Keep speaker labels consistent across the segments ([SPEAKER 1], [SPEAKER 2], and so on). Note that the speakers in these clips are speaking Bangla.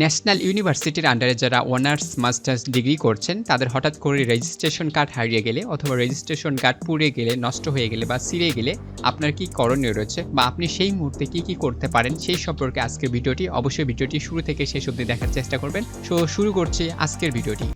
[SPEAKER 1] ন্যাশনাল ইউনিভার্সিটির আন্ডারে যারা অনার্স মাস্টার্স ডিগ্রি করছেন, তাদের হঠাৎ করে রেজিস্ট্রেশন কার্ড হারিয়ে গেলে অথবা রেজিস্ট্রেশন কার্ড পুড়ে গেলে, নষ্ট হয়ে গেলে বা সিরে গেলে আপনার কি করণীয় রয়েছে বা আপনি সেই মুহূর্তে কি কি করতে পারেন সেই সম্পর্কে আজকের ভিডিওটি অবশ্যই ভিডিওটি শুরু থেকে শেষ অবধি দেখার চেষ্টা করবেন। সো শুরু করছি আজকের ভিডিওটি।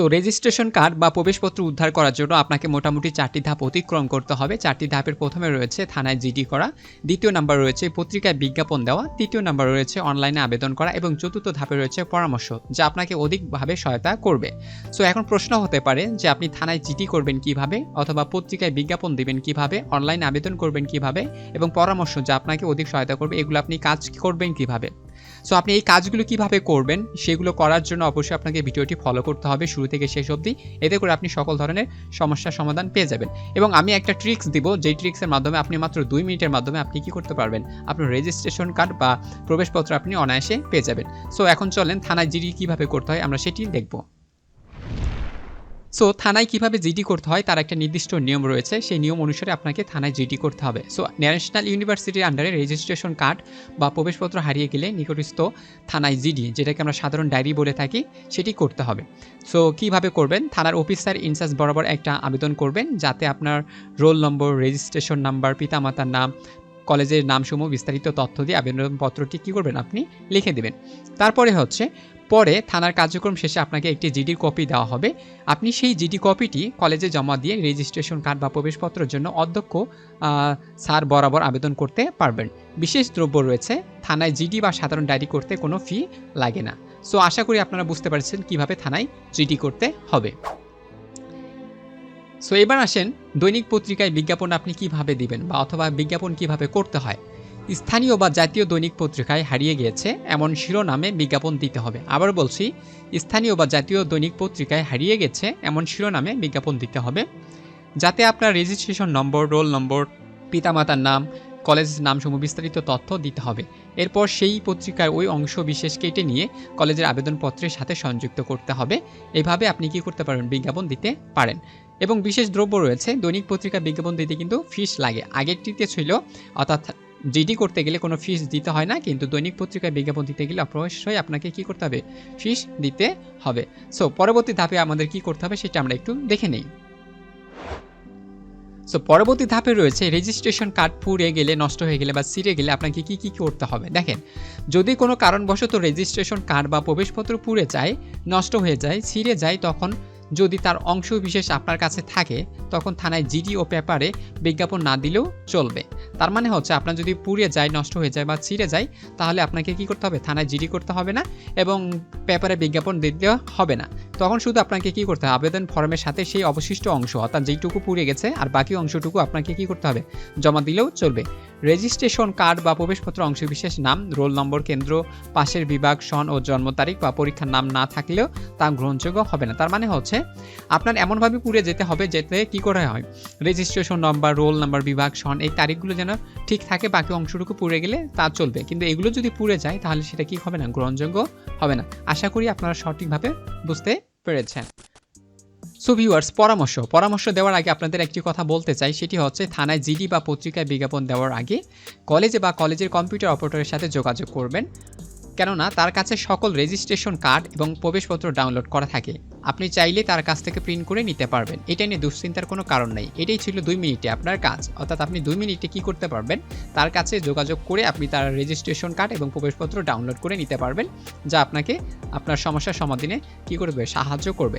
[SPEAKER 1] সো রেজিস্ট্রেশন কার্ড বা প্রবেশপত্র উদ্ধার করার জন্য আপনাকে মোটামুটি চারটি ধাপ অতিক্রম করতে হবে। চারটি ধাপের প্রথমে রয়েছে থানায় জিডি করা, দ্বিতীয় নাম্বার রয়েছে পত্রিকায় বিজ্ঞাপন দেওয়া, তৃতীয় নাম্বার রয়েছে অনলাইনে আবেদন করা এবং চতুর্থ ধাপে রয়েছে পরামর্শ যা আপনাকে অধিকভাবে সহায়তা করবে। সো এখন প্রশ্ন হতে পারে যে আপনি থানায় জিডি করবেন কীভাবে অথবা পত্রিকায় বিজ্ঞাপন দেবেন কীভাবে অনলাইনে আবেদন করবেন কীভাবে এবং পরামর্শ যা আপনাকে অধিক সহায়তা করবে, এগুলো আপনি কাজ করবেন কীভাবে? সো আপনি এই কাজগুলো কীভাবে করবেন, সেগুলো করার জন্য অবশ্যই আপনাকে ভিডিওটি ফলো করতে হবে শুরু থেকে শেষ অবধি। এতে করে আপনি সকল ধরনের সমস্যার সমাধান পেয়ে যাবেন। এবং আমি একটা ট্রিক্স দিব, যেই ট্রিক্সের মাধ্যমে আপনি মাত্র দুই মিনিটের মাধ্যমে আপনি কি করতে পারবেন, আপনার রেজিস্ট্রেশন কার্ড বা প্রবেশপত্র আপনি অনায়াসে পেয়ে যাবেন। সো এখন চলেন থানায় জিডি কীভাবে করতে হয়, আমরা সেটি দেখব। সো থানায় কীভাবে জিডি করতে হয় তার একটা নির্দিষ্ট নিয়ম রয়েছে। সেই নিয়ম অনুসারে আপনাকে থানায় জিডি করতে হবে। সো ন্যাশনাল ইউনিভার্সিটির আন্ডারে রেজিস্ট্রেশন কার্ড বা প্রবেশপত্র হারিয়ে গেলে নিকটস্থ থানায় জিডি যেটাকে আমরা সাধারণ ডায়েরি বলে থাকি, সেটি করতে হবে। সো কীভাবে করবেন? থানার অফিসার ইনচার্জ বরাবর একটা আবেদন করবেন যাতে আপনার রোল নম্বর রেজিস্ট্রেশন নাম্বার পিতামাতার নাম, কলেজের নামসমূহ বিস্তারিত তথ্য দিয়ে আবেদনপত্রটি কী করবেন আপনি লিখে দেবেন। তারপরে হচ্ছে পরে থানার কার্যক্রম শেষে আপনাকে একটি জিডির কপি দেওয়া হবে। আপনি সেই জিডি কপিটি কলেজে জমা দিয়ে রেজিস্ট্রেশন কার্ড বা প্রবেশপত্রের জন্য অধ্যক্ষ স্যার বরাবর আবেদন করতে পারবেন। বিশেষ দ্রব্য রয়েছে, থানায় জিডি বা সাধারণ ডায়েরি করতে কোনো ফি লাগে না। সো, আশা করি আপনারা বুঝতে পারছেন কীভাবে থানায় জিডি করতে হবে। সো, এবার আসেন দৈনিক পত্রিকায় বিজ্ঞাপন আপনি কীভাবে দিবেন বা অথবা বিজ্ঞাপন কীভাবে করতে হয়? স্থানীয় বা জাতীয় দৈনিক পত্রিকায় হারিয়ে গিয়েছে এমন শিরোনামে বিজ্ঞাপন দিতে হবে। আবার বলছি, স্থানীয় বা জাতীয় দৈনিক পত্রিকায় হারিয়ে গেছে এমন শিরোনামে বিজ্ঞাপন দিতে হবে। যাতে আপনার রেজিস্ট্রেশন নম্বর রোল নম্বর পিতামাতার নাম কলেজ নামসমূহ বিস্তারিত তথ্য দিতে হবে। এরপর সেই পত্রিকার ওই অংশ বিশেষ কেটে নিয়ে কলেজের আবেদনপত্রের সাথে সংযুক্ত করতে হবে। এভাবে আপনি কি করতে পারেন? বিজ্ঞাপন দিতে পারেন। এবং বিশেষ দ্রব্য রয়েছে, দৈনিক পত্রিকা বিজ্ঞাপন দিতে কিন্তু ফিস লাগে। আগেরটিতে ছিল, অর্থাৎ জিডি করতে গেলে কোনো ফিস দিতে হয় না, কিন্তু দৈনিক পত্রিকায় বিজ্ঞাপন দিতে গেলে অবশ্যই আপনাকে কি করতে হবে? ফিস দিতে হবে। সো পরবর্তী ধাপে আমাদের কি করতে হবে সেটা আমরা একটু দেখে নেই। সো পরবর্তী ধাপে রয়েছে রেজিস্ট্রেশন কার্ড পুড়ে গেলে, নষ্ট হয়ে গেলে বা ছিঁড়ে গেলে আপনাকে কি কি করতে হবে? দেখেন, যদি কোনো কারণবশত রেজিস্ট্রেশন কার্ড বা প্রবেশপত্র পুড়ে যায়, নষ্ট হয়ে যায়, ছিঁড়ে যায়, তখন যদি তার অংশ বিশেষ আপনার কাছে থাকে, তখন থানায় জিডি ও পেপারে বিজ্ঞাপন না দিলেও চলবে। তার মানে হচ্ছে আপনার যদি পুড়ে যায়, নষ্ট হয়ে যায় বা ছিঁড়ে যায়, তাহলে আপনাকে কি করতে হবে? থানায় জিডি করতে হবে না এবং পেপারে বিজ্ঞাপন দিতে হবে না। তখন শুধু আপনাকে কি করতে হবে? আবেদন ফর্মের সাথে সেই অবশিষ্ট অংশ, অর্থাৎ যেইটুকু পুড়ে গেছে আর বাকি অংশটুকু আপনাকে কি করতে হবে? জমা দিলেও চলবে। রেজিস্ট্রেশন কার্ড বা প্রবেশপত্র অংশবিশেষ নাম, রোল নম্বর কেন্দ্র, পাশের বিভাগ, সন ও জন্ম তারিখ বা পরীক্ষার নাম না থাকলেও তা গ্রহণযোগ্য হবে না। তার মানে হচ্ছে, আপনার এমনভাবে পুড়ে যেতে হবে যেতে কি করে হয়? রেজিস্ট্রেশন নম্বর, রোল নাম্বার, বিভাগ, সন এই তারিখগুলো যেন ঠিক থাকে, বাকি অংশটুকু পুড়ে গেলে তা চলবে। কিন্তু এগুলো যদি পুড়ে যায়, তাহলে সেটা কি হবে না? গ্রহণযোগ্য হবে না। আশা করি আপনারা সঠিকভাবে বুঝতে পেরেছেন। সো ভিউয়ার্স পরামর্শ। পরামর্শ দেওয়ার আগে আপনাদের একটি কথা বলতে চাই, সেটি হচ্ছে থানায় জিডি বা পত্রিকায় বিজ্ঞাপন দেওয়ার আগে কলেজে বা কলেজের কম্পিউটার অপারেটরের সাথে যোগাযোগ করবেন। কেননা তার কাছে সকল রেজিস্ট্রেশন কার্ড এবং প্রবেশপত্র ডাউনলোড করা থাকে। আপনি চাইলে তার কাছ থেকে প্রিন্ট করে নিতে পারবেন। এটা নিয়ে দুশ্চিন্তার কোনো কারণ নেই। এটাই ছিল দুই মিনিটে আপনার কাজ। অর্থাৎ আপনি দুই মিনিটে কি করতে পারবেন, তার কাছে যোগাযোগ করে আপনি তার রেজিস্ট্রেশন কার্ড এবং প্রবেশপত্র ডাউনলোড করে নিতে পারবেন, যা আপনাকে আপনার সমস্যার সমাধানে কি করবে, সাহায্য করবে।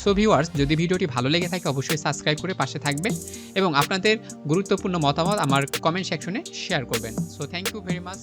[SPEAKER 1] সো ভিউয়ার্স যদি ভিডিওটি ভালো লেগে থাকে, অবশ্যই সাবস্ক্রাইব করে পাশে থাকবেন এবং আপনাদের গুরুত্বপূর্ণ মতামত আমার কমেন্ট সেকশনে শেয়ার করবেন। So thank you very much